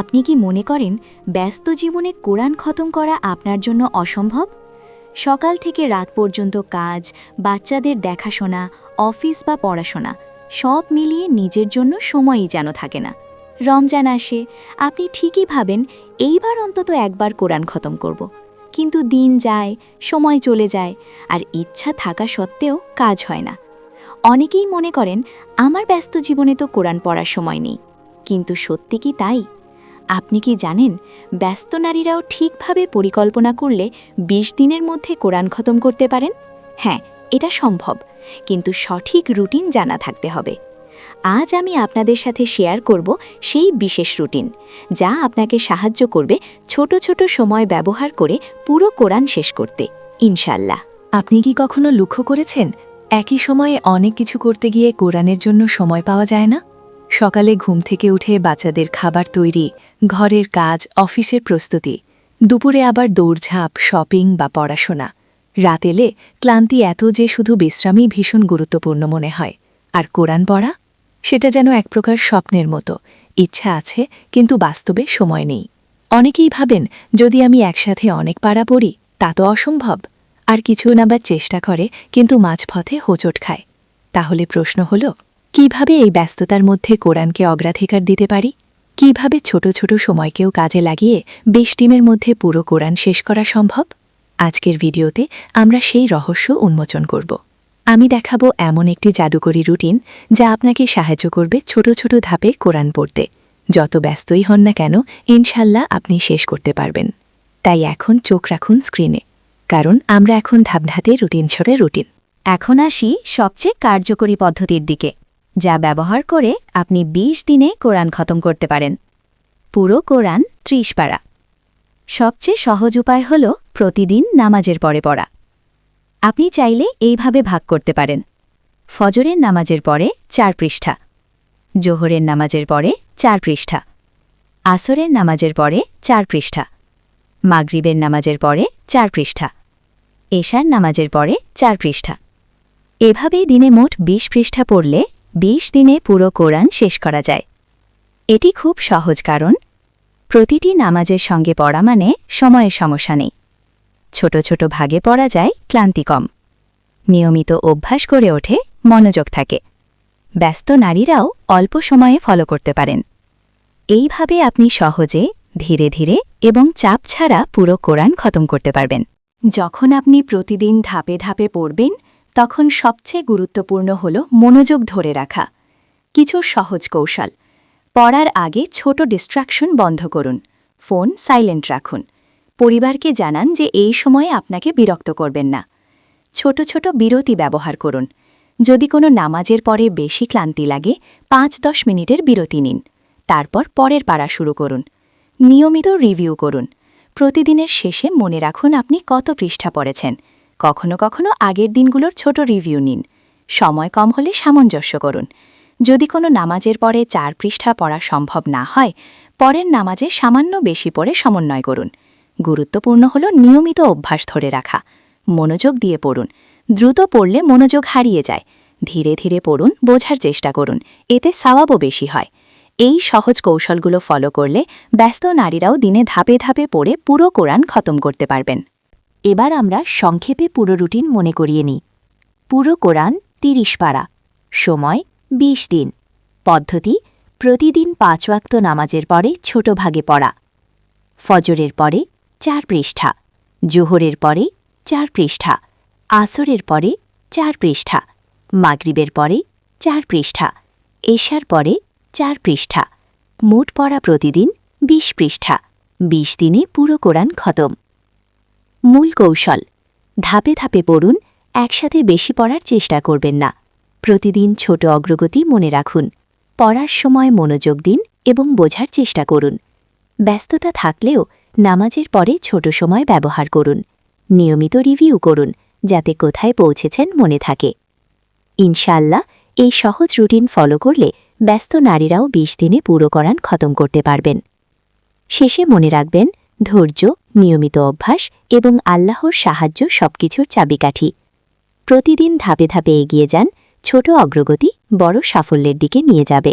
আপনি কি মনে করেন ব্যস্ত জীবনে কোরআন খতম করা আপনার জন্য অসম্ভব? সকাল থেকে রাত পর্যন্ত কাজ, বাচ্চাদের দেখাশোনা, অফিস বা পড়াশোনা, সব মিলিয়ে নিজের জন্য সময়ই যেন থাকে না। রমজান আসে, আপনি ঠিকই ভাবেন এইবার অন্তত একবার কোরআন খতম করব। কিন্তু দিন যায়, সময় চলে যায়, আর ইচ্ছা থাকা সত্ত্বেও কাজ হয় না। অনেকেই মনে করেন, আমার ব্যস্ত জীবনে তো কোরআন পড়ার সময় নেই। কিন্তু সত্যি কি তাই? আপনি কি জানেন, ব্যস্ত নারীরাও ঠিকভাবে পরিকল্পনা করলে ২০ দিনের মধ্যে কোরআন খতম করতে পারেন? হ্যাঁ এটা সম্ভব, কিন্তু সঠিক রুটিন জানা থাকতে হবে। আজ আমি আপনাদের সাথে শেয়ার করব সেই বিশেষ রুটিন, যা আপনাকে সাহায্য করবে ছোট ছোট সময় ব্যবহার করে পুরো কোরআন শেষ করতে ইনশাল্লাহ আপনি কি কখনো লক্ষ্য করেছেন, একই সময়ে অনেক কিছু করতে গিয়ে কোরআনের জন্য সময় পাওয়া যায় না? সকালে ঘুম থেকে উঠে বাচ্চাদের খাবার তৈরি ঘরের কাজ, অফিসের প্রস্তুতি। দুপুরে আবার দৌড়ঝাঁপ, শপিং বা পড়াশোনা। রাত এলে ক্লান্তি এত যে শুধু বিশ্রামই ভীষণ গুরুত্বপূর্ণ মনে হয়। আর কোরআন পড়া? সেটা যেন এক প্রকার স্বপ্নের মতো। ইচ্ছা আছে, কিন্তু বাস্তবে সময় নেই। অনেকেই ভাবেন, যদি আমি একসাথে অনেক পাড়া পড়ি, তা তো অসম্ভব। আর কিছু নাবার চেষ্টা করে, কিন্তু মাঝপথে হোঁচট খায়। তাহলে প্রশ্ন হল, কীভাবে এই ব্যস্ততার মধ্যে কোরআনকে অগ্রাধিকার দিতে পারি? কীভাবে ছোট ছোট সময়কেও কাজে লাগিয়ে বেশ টিমের মধ্যে পুরো কোরআন শেষ করা সম্ভব? আজকের ভিডিওতে আমরা সেই রহস্য উন্মোচন করব। আমি দেখাবো এমন একটি জাদুকরী রুটিন যা আপনাকে সাহায্য করবে ছোট ছোট ধাপে কোরআন পড়তে। যত ব্যস্তই হন না কেন, ইনশাল্লাহ আপনি শেষ করতে পারবেন। তাই এখন চোখ রাখুন স্ক্রিনে। কারণ আমরা এখন ধাপধাতে রুটিন ছড়ে রুটিন। এখন আসি সবচেয়ে কার্যকরী পদ্ধতির দিকে। যা ব্যবহার করে আপনি ২০ দিনে কোরআন খতম করতে পারেন। পুরো কোরআন ত্রিশ পারা। সবচেয়ে সহজ উপায় হল প্রতিদিন নামাজের পরে পড়া। আপনি চাইলে এইভাবে ভাগ করতে পারেন। ফজরের নামাজের পরে চার পৃষ্ঠা, জোহরের নামাজের পরে চার পৃষ্ঠা, আসরের নামাজের পরে চার পৃষ্ঠা, মাগরিবের নামাজের পরে চার পৃষ্ঠা, এশার নামাজের পরে চার পৃষ্ঠা। এভাবেই দিনে মোট ২০ পৃষ্ঠা পড়লে ২০ দিনে পুরো কোরআন শেষ করা যায়। এটি খুব সহজ কারণ, প্রতিটি নামাজের সঙ্গে পড়া মানে সময়ের সমস্যা নেই। ছোট ছোট ভাগে পড়া যায় ক্লান্তি কম। নিয়মিত অভ্যাস করে ওঠে মনোযোগ থাকে। ব্যস্ত নারীরাও অল্প সময়ে ফলো করতে পারেন। এইভাবে আপনি সহজে, ধীরে ধীরে এবং চাপ ছাড়া পুরো কোরআন খতম করতে পারবেন। যখন আপনি প্রতিদিন ধাপে ধাপে পড়বেন তখন সবচেয়ে গুরুত্বপূর্ণ হল মনোযোগ ধরে রাখা। কিছু সহজ কৌশল। পড়ার আগে ছোট ডিস্ট্রাকশন বন্ধ করুন। ফোন সাইলেন্ট রাখুন। পরিবারকে জানান যে এই সময়ে আপনাকে বিরক্ত করবেন না। ছোট ছোট বিরতি ব্যবহার করুন। যদি কোনো নামাজের পরে বেশি ক্লান্তি লাগে, পাঁচ দশ মিনিটের বিরতি নিন। তারপর পরের পাড়া শুরু করুন। নিয়মিত রিভিউ করুন। প্রতিদিনের শেষে মনে রাখুন আপনি কত পৃষ্ঠা পড়েছেন। কখনো কখনো আগের দিনগুলোর ছোট রিভিউ নিন। সময় কম হলে সামঞ্জস্য করুন। যদি কোনো নামাজের পরে চার পৃষ্ঠা পড়া সম্ভব না হয়, পরের নামাজে সামান্য বেশি পড়ে সমন্বয় করুন। গুরুত্বপূর্ণ হল নিয়মিত অভ্যাস ধরে রাখা। মনোযোগ দিয়ে পড়ুন। দ্রুত পড়লে মনোযোগ হারিয়ে যায়। ধীরে ধীরে পড়ুন, বোঝার চেষ্টা করুন। এতে সাওয়াবও বেশি হয়। এই সহজ কৌশলগুলো ফলো করলে ব্যস্ত নারীরাও দিনে ধাপে ধাপে পড়ে পুরো কোরআন খতম করতে পারবেন। এবার আমরা সংক্ষেপে পুরো রুটিন মনে করিয়ে নিই। পুরো কোরআন তিরিশ পারা। সময় ২০ দিন। পদ্ধতি, প্রতিদিন পাঁচ ওয়াক্ত নামাজের পরে ছোট ভাগে পড়া। ফজরের পরে চার পৃষ্ঠা। জোহরের পরে চার পৃষ্ঠা। আসরের পরে চার পৃষ্ঠা। মাগরিবের পরে চার পৃষ্ঠা। এশার পরে চার পৃষ্ঠা। মোট পড়া প্রতিদিন ২০ পৃষ্ঠা। ২০ দিনে পুরো কোরআন খতম। মূল কৌশল। ধাপে ধাপে পড়ুন, একসাথে বেশি পড়ার চেষ্টা করবেন না। প্রতিদিন ছোট অগ্রগতি মনে রাখুন। পড়ার সময় মনোযোগ দিন এবং বোঝার চেষ্টা করুন। ব্যস্ততা থাকলেও নামাজের পরে ছোট সময় ব্যবহার করুন। নিয়মিত রিভিউ করুন, যাতে কোথায় পৌঁছেছেন মনে থাকে। ইনশাল্লাহ এই সহজ রুটিন ফলো করলে ব্যস্ত নারীরাও ২০ দিনে পুরো করান খতম করতে পারবেন। শেষে মনে রাখবেন ধৈর্য, নিয়মিত অভ্যাস এবং আল্লাহর সাহায্য সবকিছুর চাবিকাঠি। প্রতিদিন ধাপে ধাপে এগিয়ে যান, ছোট অগ্রগতি বড় সাফল্যের দিকে নিয়ে যাবে।